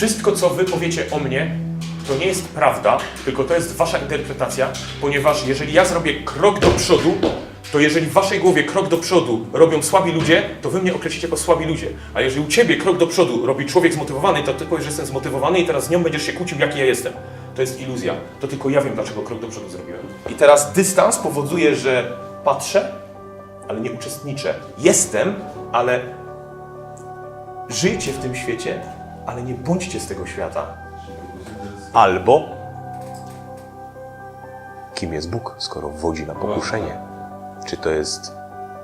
Wszystko, co wy powiecie o mnie, to nie jest prawda, tylko to jest wasza interpretacja, ponieważ jeżeli ja zrobię krok do przodu, to jeżeli w waszej głowie krok do przodu robią słabi ludzie, to wy mnie określicie jako słabi ludzie. A jeżeli u ciebie krok do przodu robi człowiek zmotywowany, to ty powiesz, że jestem zmotywowany i teraz z nią będziesz się kłócił, jaki ja jestem. To jest iluzja. To tylko ja wiem, dlaczego krok do przodu zrobiłem. I teraz dystans powoduje, że patrzę, ale nie uczestniczę. Jestem, ale żyjcie w tym świecie, ale nie bądźcie z tego świata. Albo kim jest Bóg, skoro wodzi na pokuszenie? Czy to jest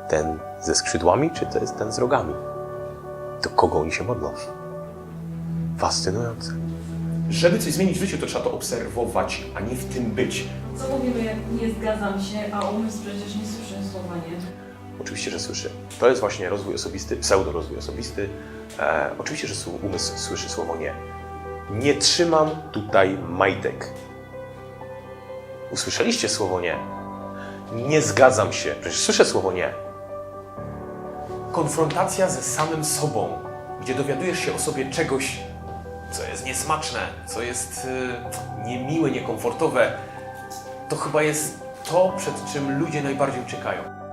ten ze skrzydłami, czy to jest ten z rogami? Do kogo oni się modlą? Fascynujące. Żeby coś zmienić w życiu, to trzeba to obserwować, a nie w tym być. Co powiemy, jak nie zgadzam się, a umysł przecież nie słyszy słowa nie? Oczywiście, że słyszy. To jest właśnie rozwój osobisty, pseudo-rozwój osobisty. E, oczywiście, że umysł słyszy słowo nie. Nie trzymam tutaj majtek. Usłyszeliście słowo nie. Nie zgadzam się. Przecież słyszę słowo nie. Konfrontacja ze samym sobą, gdzie dowiadujesz się o sobie czegoś, co jest niesmaczne, co jest y, niemiłe, niekomfortowe, to chyba jest to, przed czym ludzie najbardziej uciekają.